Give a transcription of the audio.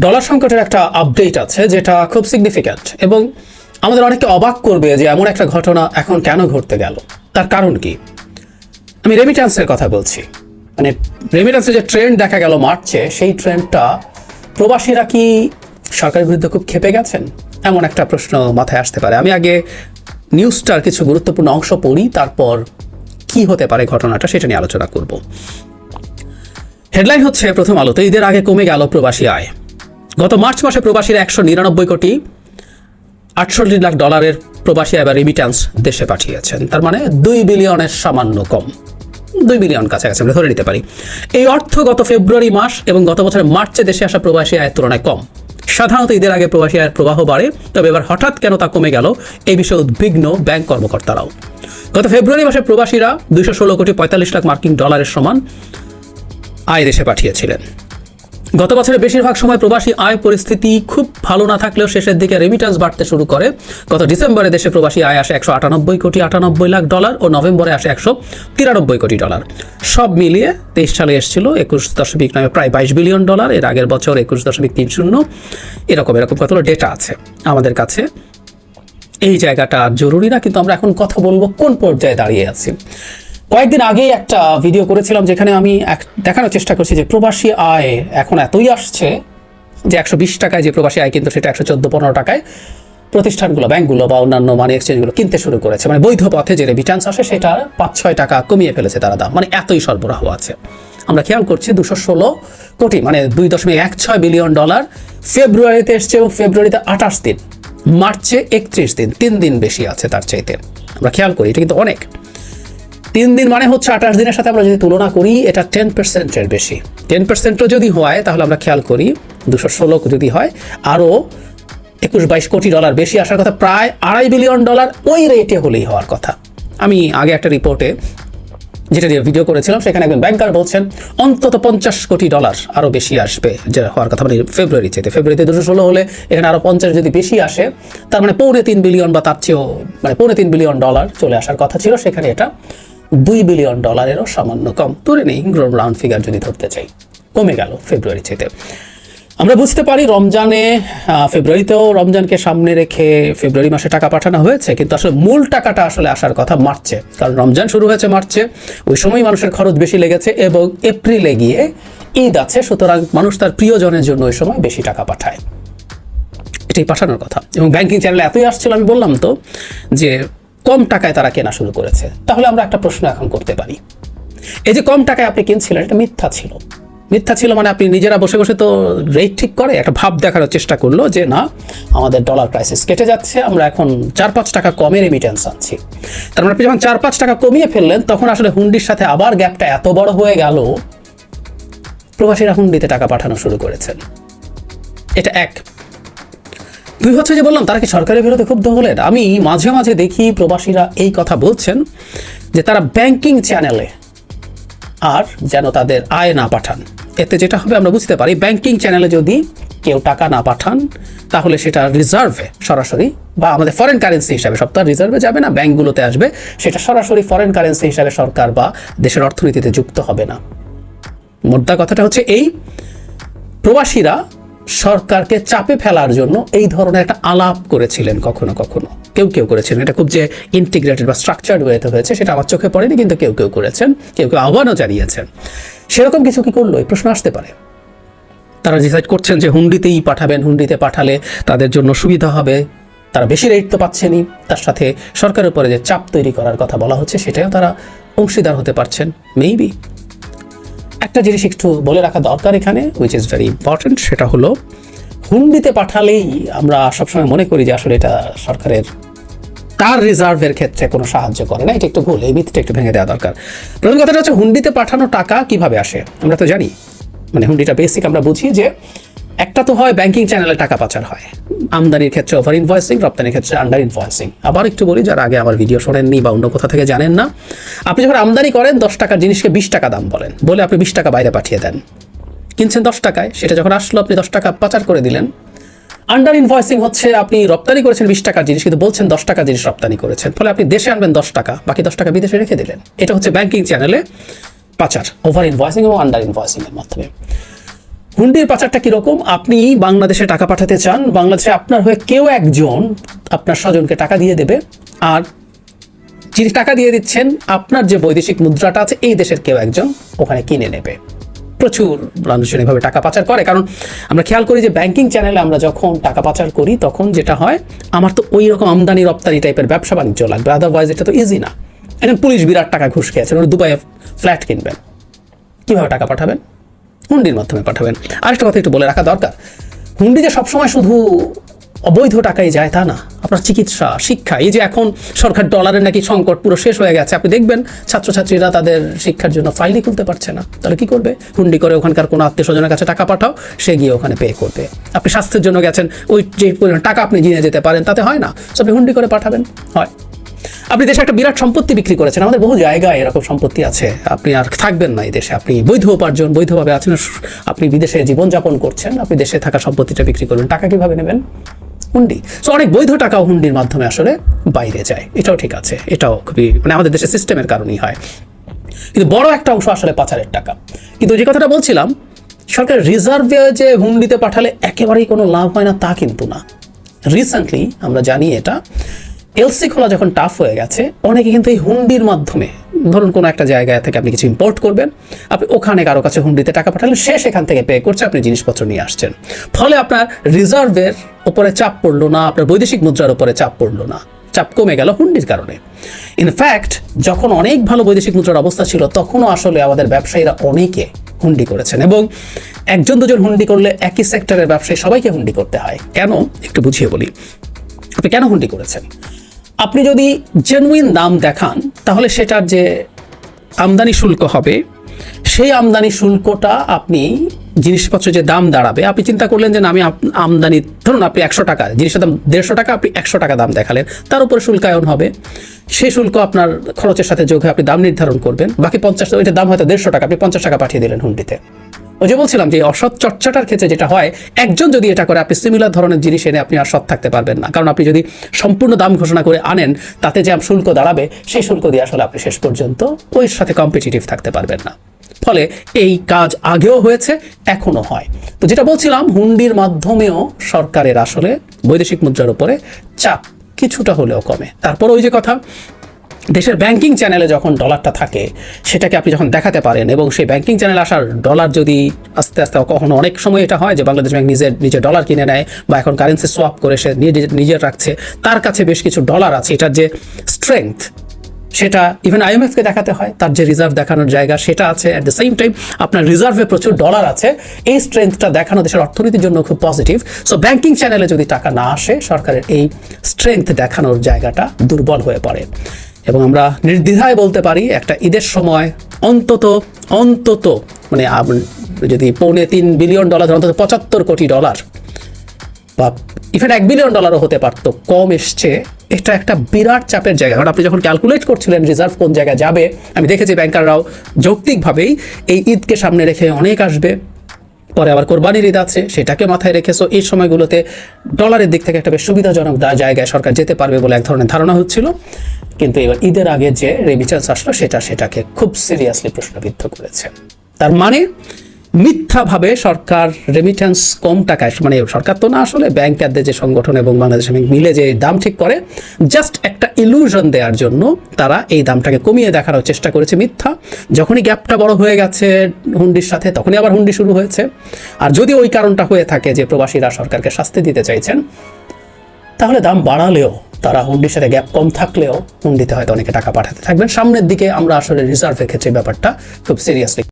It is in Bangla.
ডলার সংকটের একটা আপডেট আছে যেটা খুব সিগনিফিক্যান্ট এবং আমাদের অনেককে অবাক করবে যে এমন একটা ঘটনা এখন কেন ঘটতে গেল। তার কারণ কি? আমি রেমিট্যান্সের কথা বলছি। মানে রেমিট্যান্সের যে ট্রেন্ড দেখা গেল মার্চে, সেই ট্রেন্ডটা প্রবাসীরা কি সরকারের বিরুদ্ধে খুব খেপে গেছেন? এমন একটা প্রশ্ন মাথায় আসতে পারে। আমি আগে নিউজটার কিছু গুরুত্বপূর্ণ অংশ পড়ি, তারপর কি হতে পারে ঘটনাটা সেটা নিয়ে আলোচনা করব। হেডলাইন হচ্ছে, প্রথম আলোতে ঈদের আগে কমে গেল প্রবাসী আয়। গত মার্চ মাসে প্রবাসীরা একশো নিরানব্বই কোটি আটষট্টি লাখ ডলারের প্রবাসী এবার রিমিট্যান্স দেশে পাঠিয়েছেন। তার মানে দুই বিলিয়নের সামান্য কম। দুই বিলিয়ন কাছাকাছি, আমরা ধরে নিতে পারি। এই অর্থ গত ফেব্রুয়ারি মাস এবং গত বছরের মার্চে দেশে আসা প্রবাসী আয়ের তুলনায় কম। সাধারণত ঈদের আগে প্রবাসী আয়ের প্রবাহ বাড়ে, তবে এবার হঠাৎ কেন তা কমে গেল, এই বিষয়ে উদ্বিগ্ন ব্যাংক কর্মকর্তারাও। গত ফেব্রুয়ারি মাসে প্রবাসীরা দুইশো ষোলো কোটি পঁয়তাল্লিশ লাখ মার্কিন ডলারের সমান আয় দেশে পাঠিয়েছিলেন। গত বছরের বেশিরভাগ সময় প্রবাসী আয় পরিস্থিতি খুব ভালো না থাকলেও শেষের দিকে রেমিটেন্স বাড়তে শুরু করে। গত ডিসেম্বরে দেশে প্রবাসী আয় আসে একশো আটানব্বই কোটি আটানব্বই লাখ ডলার ও নভেম্বরে আসে একশো তিরানব্বই কোটি ডলার। সব মিলিয়ে তেইশ সালে এসেছিল একুশ দশমিক নয়, প্রায় বাইশ বিলিয়ন ডলার। এর আগের বছর একুশ দশমিক তিন শূন্য। এরকম এরকম কতগুলো ডেটা আছে আমাদের কাছে? এই জায়গাটা জরুরি না, কিন্তু আমরা এখন কথা বলব কোন পর্যায়ে দাঁড়িয়ে আছি। কয়েকদিন আগেই একটা ভিডিও করেছিলাম যেখানে আমি দেখানোর চেষ্টা করছি যে প্রবাসী আয় এখন এতই আসছে যে একশো বিশ টাকায় যে প্রবাসী আয় কিন্তু সেটা একশো চোদ্দ, পনেরো টাকায় প্রতিষ্ঠানগুলো, ব্যাংকগুলো বা অন্যান্য মানি এক্সচেঞ্জগুলো কিনতে শুরু করেছে। মানে বৈধ পথে যে রেমিট্যান্স আসে সেটা পাঁচ ছয় টাকা কমিয়ে ফেলেছে তারা দাম। মানে এতই সরবরাহ আছে। আমরা খেয়াল করছি দুশো ষোলো কোটি মানে দুই দশমিক এক ছয় বিলিয়ন ডলার ফেব্রুয়ারিতে এসছে এবং ফেব্রুয়ারিতে আঠাশ দিন, মার্চে একত্রিশ দিন, তিন দিন বেশি আছে তার চাইতে। আমরা খেয়াল করি, এটা কিন্তু অনেক। তিন দিন মানে হচ্ছে আঠাশ দিনের সাথে আমরা যদি তুলনা করি, এটা টেন পার্সেন্টের বেশি। টেন পার্সেন্টও যদি হয়, তাহলে আমরা খেয়াল করি দুশো ষোলো যদি হয়, আরও একুশ বাইশ কোটি ডলার বেশি আসার কথা, প্রায় আড়াই বিলিয়ন ডলার ওই রেটে হলেই হওয়ার কথা। আমি আগে একটা রিপোর্টে যেটা দিয়ে ভিডিও করেছিলাম, সেখানে একজন ব্যাংকার বলছেন, অন্তত পঞ্চাশ কোটি ডলার আরও বেশি আসবে, যে হওয়ার কথা মানে ফেব্রুয়ারি চেতে ফেব্রুয়ারিতে দুশো ষোলো হলে এখানে আরও পঞ্চাশ যদি বেশি আসে, তার মানে পৌনে তিন বিলিয়ন বা তার চেয়েও মানে পৌনে তিন বিলিয়ন ডলার চলে আসার কথা ছিল, সেখানে এটা দুই বিলিয়ন ডলারেরও সামান্য কম। ধরে নেই রাউন্ড ফিগার যদি ধরতে চাই। কমে গেল ফেব্রুয়ারি চেতে আমরা বুঝতে পারি রমজানে ফেব্রুয়ারিতেও রমজানকে সামনে রেখে ফেব্রুয়ারি মাসে টাকা পাঠানো হয়েছে, কিন্তু আসলে মূল টাকাটা আসলে আসার কথা মার্চে কারণ রমজান শুরু হয়েছে মার্চে, ওই সময় মানুষের খরচ বেশি লেগেছে এবং এপ্রিলে গিয়ে ঈদ আছে, সুতরাং মানুষ তার প্রিয়জনের জন্য ওই সময় বেশি টাকা পাঠায়। এটাই পাঠানোর কথা। এবং ব্যাংকিং চ্যানেলে এতই আসছিল, আমি বললাম তো, যে কম টাকায় তারা কেনা শুরু করেছে। তাহলে আমরা একটা প্রশ্ন এখন করতে পারি। এই যে কম টাকায় আপনি কিনছিলেন, এটা মিথ্যা ছিল। মিথ্যা ছিল মানে আপনি নিজেরা বসে বসে তো রেট ঠিক করে, একটা ভাব দেখানোর চেষ্টা করল যে না, আমাদের ডলার ক্রাইসিস কেটে যাচ্ছে, আমরা এখন চার পাঁচ টাকা কমে রেমিটেন্স আনছি। তার মানে আপনি যখন চার পাঁচ টাকা কমিয়ে ফেললেন, তখন আসলে হুন্ডির সাথে আবার গ্যাপটা এত বড় হয়ে গেল, প্রবাসীরা হুন্ডিতে টাকা পাঠানো শুরু করেছেন। এটা এক। দুই হচ্ছে যে বললাম, তারা কি সরকারের বিরুদ্ধে ক্ষুব্ধ হলেন? আমি মাঝে মাঝে দেখি প্রবাসীরা এই কথা বলছেন যে তারা ব্যাংকিং চ্যানেলে আর যেন তাদের আয় না পাঠান। এতে যেটা হবে, আমরা বুঝতে পারি ব্যাংকিং চ্যানেলে যদি কেউ টাকা না পাঠান, তাহলে সেটা রিজার্ভে সরাসরি বা আমাদের ফরেন কারেন্সি হিসাবে আর রিজার্ভে যাবে না, ব্যাংকগুলোতে আসবে, সেটা সরাসরি ফরেন কারেন্সি হিসাবে সরকার বা দেশের অর্থনীতিতে যুক্ত হবে না। মোদ্দা কথাটা হচ্ছে এই, প্রবাসীরা সরকারকে চাপে ফেলার জন্য এই ধরনের একটা আলাপ করেছিলেন কখনো কখনো। কেউ কেউ করেছেন। এটা খুব যে ইন্টিগ্রেটেড বা স্ট্রাকচার্ড ওয়েতে হয়েছে, সেটা আমার চোখে পড়েনি, কিন্তু কেউ কেউ করেছেন, কেউ কেউ আহ্বানও জানিয়েছেন। সেরকম কিছু কি করল? এই প্রশ্ন আসতে পারে। তারা ডিসাইড করছেন যে হুন্ডিতেই পাঠাবেন, হুন্ডিতে পাঠালে তাদের জন্য সুবিধা হবে। তারা বেশি রেট তো পাচ্ছেনই। তার সাথে সরকারের উপরে যে চাপ তৈরি করার কথা বলা হচ্ছে, সেটাও তারা অংশীদার হতে পারছেন। মেবি একটা জিনিস একটু বলে রাখা দরকার এখানে উইচ ইজ ভেরি ইম্পর্টেন্ট সেটা হলো, হুন্ডিতে পাঠালেই আমরা সবসময় মনে করি যে আসলে এটা সরকারের, তার রিজার্ভের ক্ষেত্রে কোনো সাহায্য করে না। এটা একটু ভুল, এই মিথটা একটু ভেঙে দেওয়া দরকার। প্রথম কথাটা হচ্ছে, হুন্ডিতে পাঠানো টাকা কীভাবে আসে? আমরা তো জানি। মানে হুন্ডিটা বেসিক আমরা বুঝি যে একটা তো হয় ব্যাংকিং চ্যানেলে টাকা পাচার হয়। আমদানির ক্ষেত্রে ওভার ইনভয়েসিং রপ্তানির ক্ষেত্রে আন্ডার ইনভয়েসিং আবার একটু বলি, যারা আগে আমার ভিডিও শোনেননি বা অন্য কোথা থেকে জানেন না, আপনি যখন আমদানি করেন, দশ টাকার জিনিসকে বিশ টাকা দাম বলেন। বলে আপনি বিশ টাকা বাইরে পাঠিয়ে দেন। কিনছেন দশ টাকায়, সেটা যখন আসলো, আপনি দশ টাকা পাচার করে দিলেন। আন্ডার ইনভয়েসিং হচ্ছে, আপনি রপ্তানি করেছেন বিশ টাকার জিনিস, কিন্তু বলছেন দশ টাকা জিনিস রপ্তানি করেছেন। ফলে আপনি দেশে আনবেন দশ টাকা, বাকি দশ টাকা বিদেশে রেখে দিলেন। এটা হচ্ছে ব্যাংকিং চ্যানেলে পাচার ওভার ইনভয়েসিং এবং আন্ডার ইনভয়েসিং এর মাধ্যমে। হুন্ডির পাচারটা কীরকম? আপনি বাংলাদেশে টাকা পাঠাতে চান, বাংলাদেশে আপনার হয়ে কেউ একজন আপনার স্বজনকে টাকা দিয়ে দেবে, আর যিনি টাকা দিয়ে দিচ্ছেন, আপনার যে বৈদেশিক মুদ্রাটা আছে, এই দেশের কেউ একজন ওখানে কিনে নেবে। প্রচুর মানুষজন এভাবে টাকা পাচার করে। কারণ আমরা খেয়াল করি যে ব্যাংকিং চ্যানেলে আমরা যখন টাকা পাচার করি, তখন যেটা হয়, আমার তো ওই রকম আমদানি রপ্তানি টাইপের ব্যবসা বাণিজ্য লাগবে আদারওয়াইজ এটা তো ইজি না। এখন পুলিশ বিরাট টাকা ঘুষ খেয়েছে ওরা দুবাইয়ে ফ্ল্যাট কিনবেন। কীভাবে টাকা পাঠাবেন? হুন্ডির মাধ্যমে পাঠাবেন। আরেকটা কথা একটু বলে রাখা দরকার। হুন্ডি যে সবসময় শুধু অবৈধ টাকায় যায় তা না, আপনার চিকিৎসা, শিক্ষা, এই যে এখন সরকার ডলারের নাকি সংকট পুরো শেষ হয়ে গেছে, আপনি দেখবেন ছাত্রছাত্রীরা তাদের শিক্ষার জন্য ফাইলই খুলতে পারছে না। তাহলে কি করবে? হুন্ডি করে ওখানকার কোনো আত্মীয় স্বজনের কাছে টাকা পাঠাও, সে গিয়ে ওখানে পে করবে। আপনি স্বাস্থ্যের জন্য গেছেন, ওই যে পরিমাণ টাকা আপনি নিয়ে যেতে পারেন, তাতে হয় না। সো আপনি হুন্ডি করে পাঠাবেন? হয়। আপনি দেশে একটা বিরাট সম্পত্তি বিক্রি করেছেন, আমাদের বহু জায়গায় এরকম সম্পত্তি আছে। আপনি আর থাকবেন না এই দেশে। আপনি বৈধ উপার্জন, বৈধভাবে আছেন, আপনি বিদেশে জীবনযাপন করছেন, আপনি দেশে থাকা সম্পত্তিটা বিক্রি করবেন। টাকা কীভাবে নেবেন? হুন্ডি। সো অনেক বৈধ টাকাও হুন্ডির মাধ্যমে আসলে বাইরে যায়। এটাও ঠিক আছে। এটাও খুবই মানে আমাদের দেশের সিস্টেমের কারণেই হয়। কিন্তু বড় একটা অংশ আসলে পাচারের টাকা। কিন্তু যে কথাটা বলছিলাম, সরকার রিজার্ভে যে হুন্ডিতে পাঠালে একেবারেই কোনো লাভ হয় না তা কিন্তু না। রিসেন্টলি আমরা জানি এটা এলসি খোলা যখন টাফ হয়ে গেছে, অনেকে কিন্তু এই হুন্ডির মাধ্যমে, ধরুন কোনো একটা জায়গা থেকে আপনি কিছু ইম্পোর্ট করবেন, আপনি ওখানে কারও কাছে হুন্ডিতে টাকা পাঠালেন, সে সেখান থেকে পে করছে, আপনি জিনিসপত্র নিয়ে আসছেন। ফলে আপনার রিজার্ভের উপরে চাপ পড়ল না, আপনার বৈদেশিক মুদ্রার উপরে চাপ পড়ল না। চাপ কমে গেল হুন্ডির কারণে। ইনফ্যাক্ট যখন অনেক ভালো বৈদেশিক মুদ্রার অবস্থা ছিল, তখনও আসলে আমাদের ব্যবসায়ীরা অনেকে হুন্ডি করেছেন এবং একজন দুজন হুন্ডি করলে একই সেক্টরের ব্যবসায়ী সবাইকে হুন্ডি করতে হয়। কেন? একটু বুঝিয়ে বলি। আপনি কেন হুন্ডি করেছেন? আপনি যদি জেনুইন দাম দেখান, তাহলে সেটার যে আমদানি শুল্ক হবে, সেই আমদানি শুল্কটা আপনি জিনিসপত্র যে দাম দাঁড়াবে, আপনি চিন্তা করলেন যে আমি আমদানি, ধরুন আপনি একশো টাকা, জিনিসের দাম দেড়শো টাকা, আপনি একশো টাকা দাম দেখালেন, তার উপরে শুল্কায়ন হবে। সেই শুল্ক আপনার খরচের সাথে যোগ হয়ে আপনি দাম নির্ধারণ করবেন, বাকি পঞ্চাশ ওইটার দাম হয়তো দেড়শো টাকা, আপনি পঞ্চাশ টাকা পাঠিয়ে দিলেন হুন্ডিতে। ওই যে বলছিলাম যে অসৎ চর্চাটার ক্ষেত্রে যেটা হয়, একজন যদি এটা করে, আপনি সিমিলার ধরনের জিনিস এনে আপনি আর সৎ থাকতে পারবেন না। কারণ আপনি যদি সম্পূর্ণ দাম ঘোষণা করে আনেন, তাতে যে শুল্ক দাঁড়াবে, সেই শুল্ক দিয়ে আসলে আপনি শেষ পর্যন্ত ওই সাথে কম্পিটিটিভ থাকতে পারবেন না। ফলে এই কাজ আগেও হয়েছে এখনও হয়। তো যেটা বলছিলাম, হুন্ডির মাধ্যমেও সরকারের আসলে বৈদেশিক মুদ্রার উপরে চাপ কিছুটা হলেও কমে। তারপর ওই যে কথা দেশের ব্যাংকিং চ্যানেলে যখন ডলারটা থাকে, সেটাকে আপনি যখন দেখাতে পারেন এবং সেই ব্যাংকিং চ্যানেলে আসার ডলার যদি আস্তে আস্তে কখনো অনেক সময় এটা হয় যে বাংলাদেশ ব্যাংক নিজের, নিজে ডলার কিনে নেয় বা এখন কারেন্সি সোয়াপ করে সে নিজে নিজের রাখছে, তার কাছে বেশ কিছু ডলার আছে। এটার যে স্ট্রেংথ সেটা ইভেন আইএমএফকে দেখাতে হয়, তার যে রিজার্ভ দেখানোর জায়গা সেটা আছে। অ্যাট দ্য সেম টাইম আপনার রিজার্ভে প্রচুর ডলার আছে। এই স্ট্রেংথটা দেখানো দেশের অর্থনীতির জন্য খুব পজিটিভ সো ব্যাংকিং চ্যানেলে যদি টাকা না আসে, সরকারের এই স্ট্রেংথ দেখানোর জায়গাটা দুর্বল হয়ে পড়ে। এবং আমরা নির্দ্বিধায় বলতে পারি একটা ঈদের সময় অন্তত অন্তত মানে যদি পৌনে তিন বিলিয়ন ডলার অন্তত পঁচাত্তর কোটি ডলার বা ইভেন এক বিলিয়ন ডলারও হতে পারতো, কম এসছে, এটা একটা বিরাট চাপের জায়গা। কারণ আপনি যখন ক্যালকুলেট করছিলেন রিজার্ভ কোন জায়গায় যাবে, আমি দেখেছি ব্যাংকাররাও যৌক্তিকভাবেই এই ঈদকে সামনে রেখে অনেক আসবে, পরে আবার কোরবানির ঈদ আছে, সেটাকে মাথায় রেখে সো এই সময়গুলোতে ডলারের দিক থেকে একটা বেশ সুবিধাজনক জায়গায় সরকার যেতে পারবে বলে এক ধরনের ধারণা হচ্ছিল। কিন্তু এবার ঈদের আগে যে রেমিটেন্স আসলো, সেটা সেটাকে খুব সিরিয়াসলি প্রশ্নবিদ্ধ করেছে। তার মানে মিথ্যাভাবে সরকার রেমিটেন্স কম টাকায় মানে সরকার তো না আসলে ব্যাংকারদের যে সংগঠন এবং বাংলাদেশ ব্যাংক মিলে যে দাম ঠিক করে জাস্ট একটা ইলুশন দেওয়ার জন্য তারা এই দামটাকে কমিয়ে দেখানোর চেষ্টা করেছে মিথ্যা। যখনই গ্যাপটা বড় হয়ে গেছে হুন্ডির সাথে, তখনই আবার হুন্ডি শুরু হয়েছে। আর যদি ওই কারণটা হয়ে থাকে যে প্রবাসীরা সরকারকে শাস্তি দিতে চাইছেন তাহলে দাম বাড়ালেও, তারা হুন্ডির সাথে গ্যাপ কম থাকলেও হুন্ডিতে হয়তো অনেকে টাকা পাঠাতে থাকবেন। সামনের দিকে আমরা আসলে রিজার্ভের ক্ষেত্রে ব্যাপারটা খুব সিরিয়াসলি